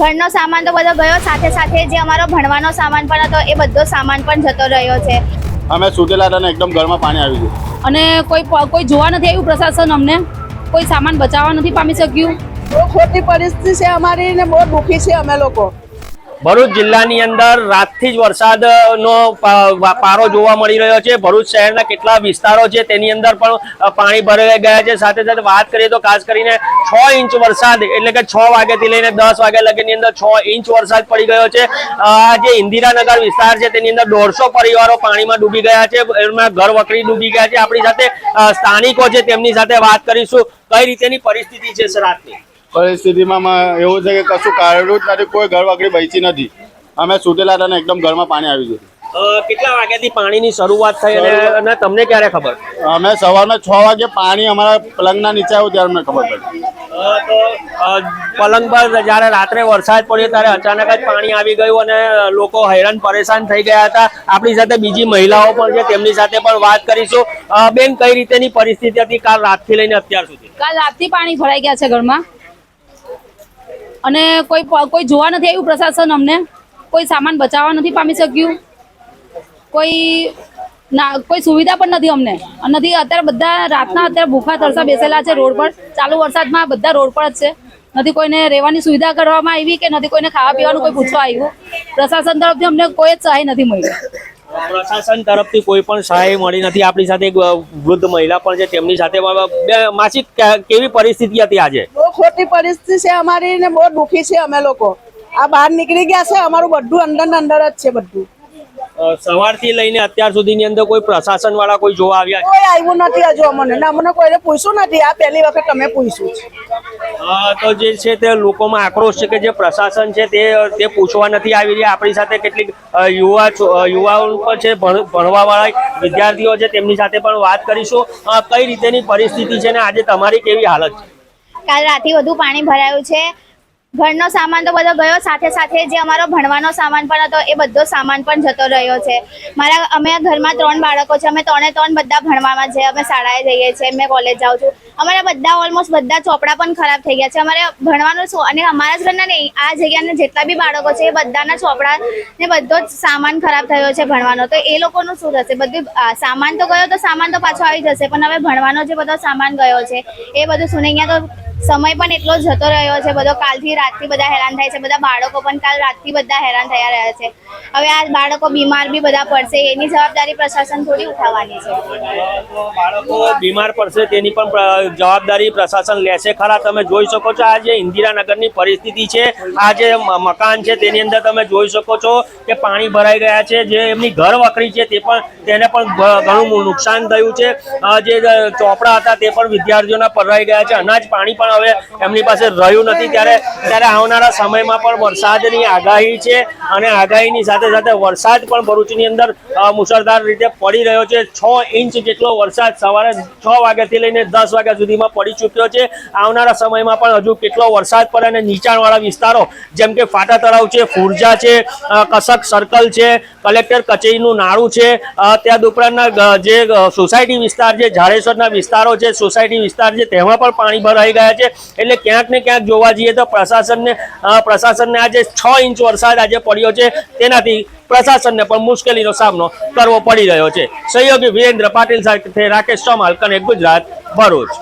ઘરનો સામાન તો બધો ગયો. સાથે સાથે જે અમારો ભણવાનો સામાન પણ હતો એ બધો સામાન પણ જતો રહ્યો છે. અમે સુતેલા હતા ને એકદમ ઘરમાં પાણી આવી ગયું. અને કોઈ કોઈ જોવા નથી આવ્યું પ્રશાસન અમને? કોઈ સામાન બચાવવા નથી પામી શક્યું? બહુ ખોટી પરિસ્થિતિ છે અમારી ને બહુ દુઃખી છે અમે લોકો. ભરૂચ જિલ્લાની અંદર રાતથી જ વરસાદનો પારો જોવા મળી રહ્યો છે. ભરૂચ શહેરના કેટલા વિસ્તારો છે તેની અંદર પણ પાણી ભરાઈ ગયા છે. સાથે સાથે વાત કરીએ તો ખાસ કરીને છ ઇંચ વરસાદ, એટલે કે છ વાગ્યાથી લઈને દસ વાગ્યા લગીની અંદર છ ઇંચ વરસાદ પડી ગયો છે. આ જે ઇન્દિરાનગર વિસ્તાર છે તેની અંદર દોઢસો પરિવારો પાણીમાં ડૂબી ગયા છે. એમાં ઘર વકરી ડૂબી ગયા છે. આપણી સાથે સ્થાનિકો છે. તેમની સાથે વાત કરીશું. કઈ રીતેની પરિસ્થિતિ છે રાતની પરિસ્થિતિમાં એવું છે કે કશું કાઢ્યું જ નથી કોઈ ઘર વગડી બેસી નથી. અમે સુતેલા હતા ને એકદમ ઘરમાં પાણી આવી ગયું કેટલા વાગ્યાથી પાણીની શરૂઆત થઈ અને અને તમને ક્યારે ખબર? અમે સવારમાં છ વાગે પાણી અમારા પલંગના નીચે આવ્યું ત્યારે અમને ખબર પડી. અ, તો અ, પલંગ પર જ્યારે રાત્રે વરસાદ પડ્યો ત્યારે અચાનક જ પાણી આવી ગયું અને લોકો હેરાન પરેશાન થઈ ગયા હતા. આપણી સાથે બીજી મહિલાઓ પણ છે તેમની સાથે પણ વાત કરીશું. બેન કઈ રીતેની પરિસ્થિતિ હતી કાલ રાતથી લઈને અત્યાર સુધી? કાલ રાતથી પાણી ભરાઈ ગયા છે ઘરમાં. અને કોઈ કોઈ જોવા નથી આવ્યું પ્રશાસન અમને. કોઈ સામાન બચાવવા નથી પામી શક્યું. કોઈ ના, કોઈ સુવિધા પણ નથી અમને. નથી, અત્યારે બધા રાતના અત્યારે ભૂખા તરસા બેસેલા છે રોડ પર. ચાલુ વરસાદમાં બધા રોડ પર જ છે. નથી કોઈને રહેવાની સુવિધા કરવામાં આવી કે નથી કોઈને ખાવા પીવાનું કોઈ પૂછવા આવ્યું. પ્રશાસન તરફથી અમને કોઈ જ સહાય નથી મળી. પ્રશાસન તરફથી કોઈ પણ સહાય મળી નથી. આપણી સાથે વૃદ્ધ મહિલા પણ છે. તેમની સાથે માસિક કેવી પરિસ્થિતિ હતી આજે? બહુ ખોટી પરિસ્થિતિ છે અમારી ને બહુ દુઃખી છે અમે લોકો. આ બહાર નીકળી ગયા છે અમારું બધું અંદર ને અંદર જ છે બધું. સવારથી લઈને અત્યાર સુધીની અંદર કોઈ પ્રશાસન વાળા કોઈ જોવા આવ્યા? કોઈ આવ્યું નથી હજુ અમને. ને અમને કોઈને પૂછ્યું નથી. આ પહેલી વખત અમે પૂછ્યું છે. તો જે છે તે લોકોમાં આક્રોશ છે કે જે પ્રશાસન છે તે તે પૂછવા નથી આવી રહ્યા. આપણી સાથે કેટલીક યુવા યુવાઓ પણ છે ભણવા વાળા વિદ્યાર્થીઓ છે તેમની સાથે પણ વાત કરીશું. કઈ રીતેની પરિસ્થિતિ છે ને આજે તમારી કેવી હાલત છે? કાલ રાતથી વધુ પાણી ભરાયું છે. ઘરનો સામાન તો બધો ગયો, સાથે સાથે જે અમારો ભણવાનો સામાન પણ હતો, એ બધો સામાન પણ જતો રહ્યો છે. મારા, અમે ઘરમાં ત્રણ બાળકો છે, અમે ત્રણે ત્રણ બધા ભણવામાં છે, અમે શાળાએ જઈએ છીએ, મેં કોલેજ જાઉં છું. અમારા બધા ઓલમોસ્ટ બધા ચોપડા પણ ખરાબ થઈ ગયા છે. અમારે ભણવાનું શું, અને અમારા જ ઘરના નહીં, આ જગ્યાના જેટલા બી બાળકો છે, એ બધાના ચોપડા ને બધો જ સામાન ખરાબ થયો છે ભણવાનો. તો એ લોકોનું શું થશે? બધું સામાન તો ગયો તો સામાન તો પાછો આવી જશે, પણ હવે ભણવાનો જે બધો સામાન ગયો છે, એ બધું શું ને અહીંયા તો સમય પણ એટલો જતો રહ્યો છે. બધો કાલથી રાતથી બધા હેરાન થાય છે. બધા બાળકો પણ કાલ રાતથી બધા હેરાન થયા રહ્યા છે. હવે આ બાળકો બીમાર બી બધા પડશે. એની જવાબદારી પ્રશાસન થોડી ઉઠાવવાની છે. બાળકો બીમાર પડશે તેની પણ જવાબદારી પ્રશાસન લેશે ખરા. તમે જોઈ શકો છો, આ જે ઇન્દિરાનગરની પરિસ્થિતિ છે, આ જે મકાન છે, તેની અંદર તમે જોઈ શકો છો કે પાણી ભરાઈ ગયા છે. જે એમની ઘર વખરી છે, તે પણ, તેને પણ ઘણું નુકસાન થયું છે. જે ચોપડા હતા, તે પણ વિદ્યાર્થીઓના પરવાઈ ગયા છે. અનાજ, પાણી પણ હવે એમની પાસે રહ્યું નથી. ત્યારે ત્યારે આવનારા સમયમાં પણ વરસાદની આગાહી છે. અને આગાહીની સાથે સાથે વરસાદ પણ ભરૂચની અંદર મુશળધાર રીતે પડી રહ્યો છે. છ ઇંચ જેટલો વરસાદ સવારે છ વાગ્યાથી લઈને દસ વાગ્યા સુધીમાં પડી ચૂક્યો છે. આવનારા સમયમાં પણ હજુ કેટલો વરસાદ પડે અને નીચાણવાળા વિસ્તારો, જેમ કે ફાટા તળાવ છે, ફુરજા છે કસક સર્કલ છે, કલેક્ટર કચેરીનું નાળું છે ત્યાં ત્યાર ઉપરાંતના જે સોસાયટી વિસ્તાર છે, ઝાડેશ્વરના વિસ્તારો છે, સોસાયટી વિસ્તાર છે, તેમાં પણ પાણી ભરાઈ ગયા છે. એટલે ક્યાંક ને ક્યાંક જોવા જઈએ તો પ્રશાસનને પ્રશાસનને આજે છ ઇંચ વરસાદ આજે પડ્યો છે. તેનાથી પ્રશાસનને પણ મુશ્કેલીનો સામનો કરવો પડી રહ્યો છે. સહયોગી વિરેન્દ્ર પાટીલ સાથે રાકેશ ચોમાલ કનેક્ટ ગુજરાત ભરૂચ.